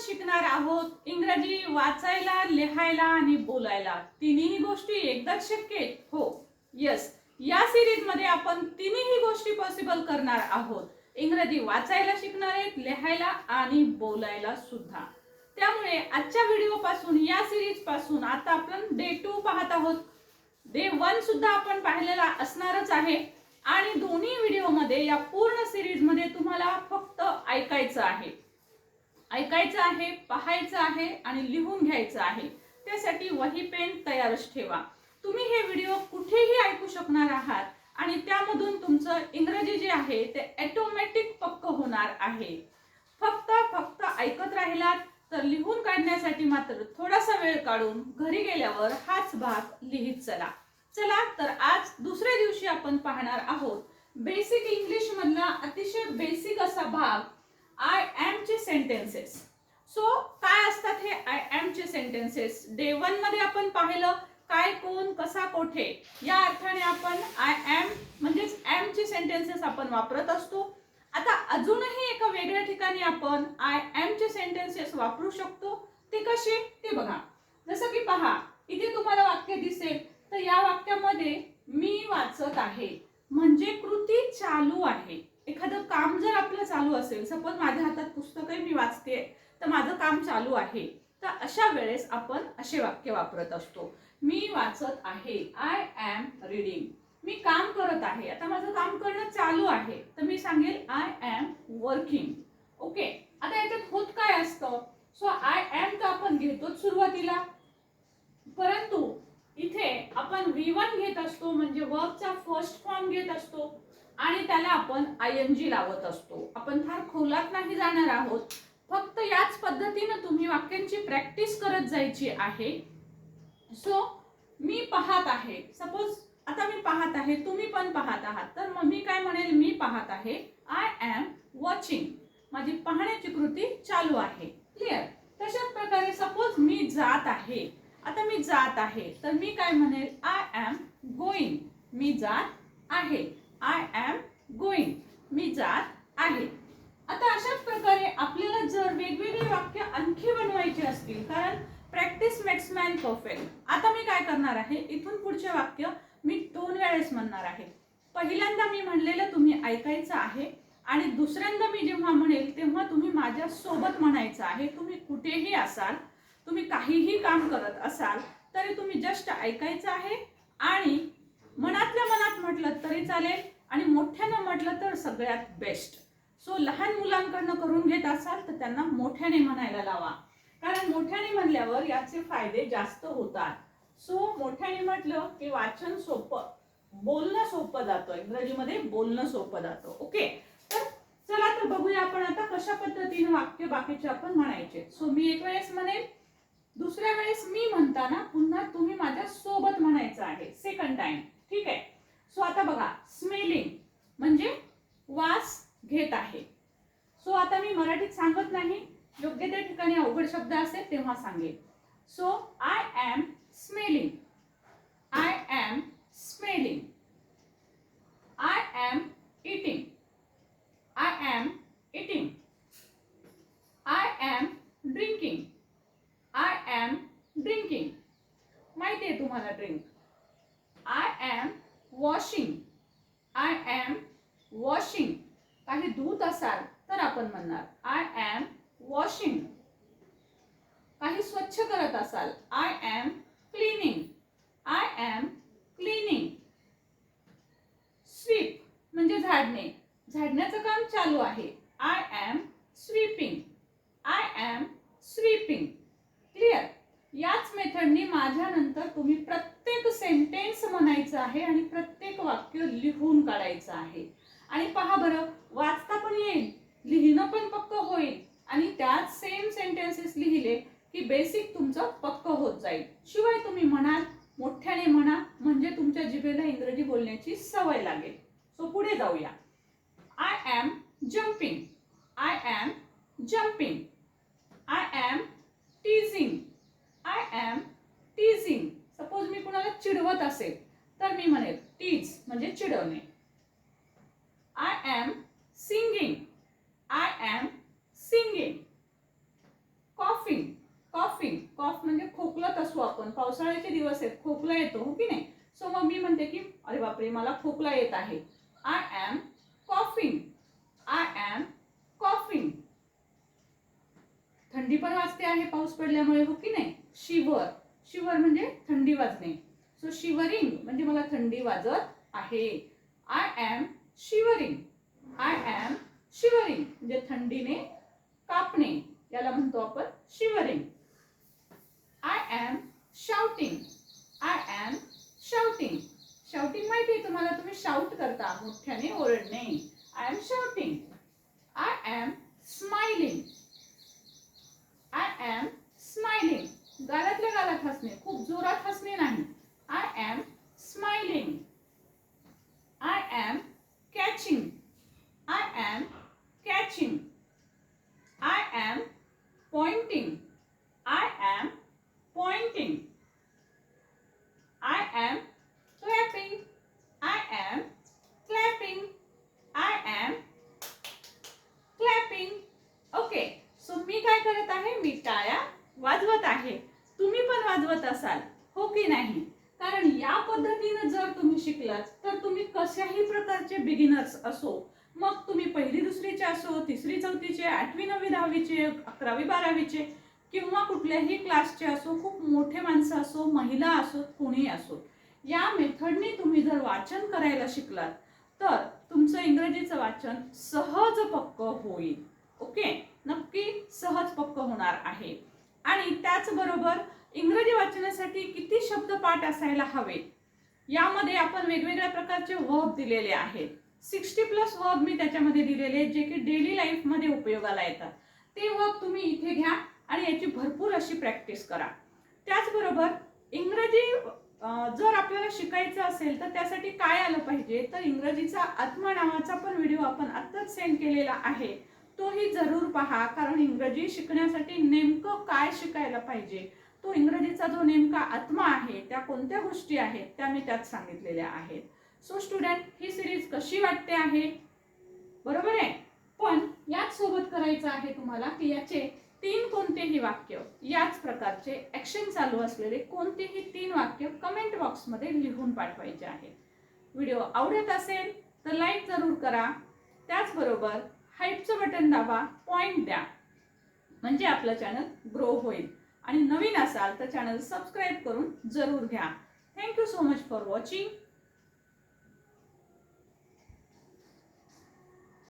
शिकणार आहोत. इंग्रजी वाचायला लिहायला आणि बोलायला. तिन्ही गोष्टी एकदाच शक्य हो यस या सिरीजमध्ये आपण तिन्ही गोष्टी पॉसिबल करणार आहोत. इंग्रजी वाचायला शिकणार आहेत लिहायला आणि बोलायला सुद्धा. त्यामुळे आजच्या व्हिडिओ पासून या सिरीजपासून आता आपण डे टू पाहत आहोत. डे वन सुद्धा आपण पाहिलेला असणारच आहे. आणि दोन्ही व्हिडिओमध्ये या पूर्ण सिरीजमध्ये तुम्हाला फक्त ऐकायचं आहे. ऐकायचं आहे पाहायचं आहे आणि लिहून घ्यायचं आहे. त्यासाठी वही पेन तयारच ठेवा. तुम्ही हे व्हिडिओ कुठेही ऐकू शकणार आहात आणि त्यामधून तुमचं इंग्रजी जे आहे ते ॲटोमॅटिक पक्क होणार आहे. फक्त फक्त ऐकत राहिलात तर लिहून काढण्यासाठी मात्र थोडासा वेळ काढून घरी गेल्यावर हाच भाग लिहित चला. चला तर आज दुसऱ्या दिवशी आपण पाहणार आहोत. बेसिक इंग्लिश मधला अतिशय बेसिक असा भाग. आय एम चे सेंटेन्सेस सो काय असतात हे आय एम चे सेंटेन्सेस डे वनमध्ये आपण पाहिलं काय कोण कसा कोठे? या अर्थाने आपण आय एम म्हणजेच एम चे सेंटेन्सेस आपण वापरत असतो. आता अजूनही एका वेगळ्या ठिकाणी आपण आय एम चे सेंटेन्सेस वापरू शकतो. ते कसे? ते बघा. जसं की पहा इथे तुम्हाला वाक्य दिसेल. तर या वाक्यामध्ये मी वाचत आहे. म्हणजे कृती चालू आहे. एखादं काम जर आपलं चालू असेल सपोज माझ्या हातात पुस्तक वाचते तर माझं काम चालू आहे. तर अशा वेळेस आपण असे वाक्य वापरत असतो. मी वाचत आहे आय ॲम रीडिंग मी काम करत आहे आता माझं काम करणं चालू आहे. तर मी सांगेल आय ॲम वर्किंग ओके आता याच्यात होत काय असतं? सो आय ॲम तर आपण घेतोच सुरुवातीला. परंतु इथे आपण व्ही वन घेत असतो म्हणजे वर्कचा फर्स्ट फॉर्म घेत असतो. आणि त्याला आपण आय एन जी लावत असतो. आपण फार खोलात नाही जाणार आहोत. फक्त याच पद्धतीनं तुम्ही वाक्यांची प्रॅक्टिस करत जायची आहे. सो मी पाहत आहे. सपोज आता मी पाहत आहे तुम्ही पण पाहत आहात. तर मग मी काय म्हणेल? मी पाहत आहे. आय एम वॉचिंग माझी पाहण्याची कृती चालू आहे. क्लिअर तशाच प्रकारे सपोज मी जात आहे. आता मी जात आहे. तर मी काय म्हणेल? आय एम गोईंग मी जात आहे. आय एम गोईंग मी जात आहे. आता अशाच प्रकारे आपल्याला जर वेगवेगळी वाक्य आणखी बनवायची असतील. कारण प्रॅक्टिस मेक्स मॅन परफेक्ट आता मी काय करणार आहे? इथून पुढचे वाक्य मी दोन वेळेस म्हणणार आहे. पहिल्यांदा मी म्हणलेलं तुम्ही ऐकायचं आहे आणि दुसऱ्यांदा मी जेव्हा म्हणेल तेव्हा तुम्ही माझ्या सोबत म्हणायचं आहे. तुम्ही कुठेही असाल तुम्ही काहीही काम करत असाल तरी तुम्ही जस्ट ऐकायचं आहे आणि मनातल्या मनात म्हटलं तरी चालेल आणि मोठ्यानं म्हटलं तर सगळ्यात बेस्ट सो लहान मुलांकडनं करून घेत असाल तर त्यांना मोठ्याने म्हणायला लावा. कारण मोठ्याने म्हणल्यावर याचे फायदे जास्त होतात. सो मोठ्याने म्हटलं की वाचन सोपं. बोलणं सोपं जातं. इंग्रजीमध्ये बोलणं सोपं जातं. ओके तर चला तर बघूया आपण आता कशा पद्धतीने वाक्य बाकीचे आपण म्हणायचे. सो मी एक वेळेस म्हणेल दुसऱ्या वेळेस मी म्हणताना पुन्हा तुम्ही माझ्या सोबत म्हणायचं आहे. सेकंड टाइम ठीक आहे? सो आता बघा. स्मेलिंग म्हणजे वास घेत आहे. सो आता मी मराठीत सांगत नाही. योग्य त्या ठिकाणी अवघड शब्द असेल तेव्हा सांगेल so I am smelling I am smelling I am eating I am eating I am drinking I am drinking माहिती आहे तुम्हाला drink I am washing I am washing काही धूत असाल तर आपण म्हणणार आय एम वॉशिंग काही स्वच्छ करत असाल. I am cleaning I am cleaning sweep म्हणजे झाडणे. झाडण्याचं काम चालू आहे. I am sweeping I am sweeping clear याच मेथडनी माझ्यानंतर तुम्ही प्रत्येक सेंटेन्स म्हणायचं आहे आणि प्रत्येक वाक्य लिहून काढायचं आहे. आणि पहा बरं वाचता पण येईल. लिहिणं पण आणि त्यात सेम सेंटेन्सेस लिहिले की बेसिक तुमचं पक्क होत जाईल. शिवाय तुम्ही म्हणाल मोठ्याने म्हणा म्हणजे तुमच्या जिभेला इंग्रजी बोलण्याची सवय लागेल. सो पुढे जाऊया. I am jumping I am jumping I am teasing I am teasing suppose मी कुणाला चिडवत असेल तर मी म्हणेल टीज म्हणजे चिडवणे. आय ॲम सिंगिंग खोकलत असतो आपण पावसाळ्याचे दिवस आहेत खोकला येतो हो की नाही? सो मग मी म्हणते की अरे बापरे मला खोकला येत आहे. I am coughing I am coughing थंडी पण वाजते आहे पाऊस पडल्यामुळे हो की नाही? शिवर. शिवर म्हणजे थंडी वाजणे. सो शिवरिंग म्हणजे मला थंडी वाजत आहे. I am shivering I am shivering म्हणजे थंडीने कापणे. याला म्हणतो आपण shivering I am shouting I am shouting shouting माहिती आहे तुम्हाला? तुम्ही शाउट करता. मोठ्याने ओरडणे. I am shouting I am smiling I am smiling गालातल्या गालात हसणे. खूप जोरात हसणे नाही. I am smiling I am catching I am catching I am pointing काय करत आहे? मी टाळ्या वाजवत आहे. तुम्ही पण वाजवत असाल हो की नाही? कारण या पद्धतीनं जर तुम्ही शिकलात तर तुम्ही कशाही प्रकारचे बिगिनर्स असो. मग तुम्ही पहिली दुसरीचे असो तिसरी चौथीचे आठवी नववी दहावीचे अकरावी बारावीचे किंवा कुठल्याही क्लासचे असो खूप मोठे माणसं असो महिला असो कोणी असो या मेथडने तुम्ही जर वाचन करायला शिकलात तर तुमचं इंग्रजीचं वाचन सहज पक्क होईल ओके नक्की सहज पक्क होणार आहे. आणि त्याचबरोबर इंग्रजी वाचनासाठी किती शब्दपाठ असायला हवे यामध्ये आपण वेगवेगळ्या प्रकारचे वर्ब दिलेले आहेत. सिक्स्टी प्लस वर्ब मी त्याच्यामध्ये दिलेले आहेत जे की डेली लाईफमध्ये उपयोगाला येतात. ते वर्ब तुम्ही इथे घ्या आणि याची भरपूर अशी प्रॅक्टिस करा. त्याचबरोबर इंग्रजी जर आपल्याला शिकायचं असेल तर त्यासाठी काय आलं पाहिजे? तर इंग्रजीचा आत्मा नावाचा पण व्हिडिओ आपण आत्ताच सेंड केलेला आहे. तोही जरूर पहा कारण इंग्रजी शिकण्यासाठी नेमकं काय शिकायला पाहिजे? तो इंग्रजीचा जो नेमका आत्मा आहे त्या कोणत्या गोष्टी आहेत त्या मी त्यात सांगितलेल्या आहेत. सो स्टुडंट ही सिरीज कशी वाटते आहे? बरोबर आहे? पण याच सोबत करायचं आहे तुम्हाला की याचे तीन कोणतेही वाक्य याच प्रकारचे ॲक्शन चालू असलेले कोणतेही तीन वाक्य कमेंट बॉक्समध्ये लिहून पाठवायचे आहेत व्हिडिओ आवडत असेल तर लाईक जरूर करा. त्याचबरोबर हाईपचं बटन दाबा पॉईंट द्या. म्हणजे आपलं चॅनल ग्रो होईल. आणि नवीन असाल तर चॅनल सबस्क्राईब करून जरूर घ्या. Thank you so much for watching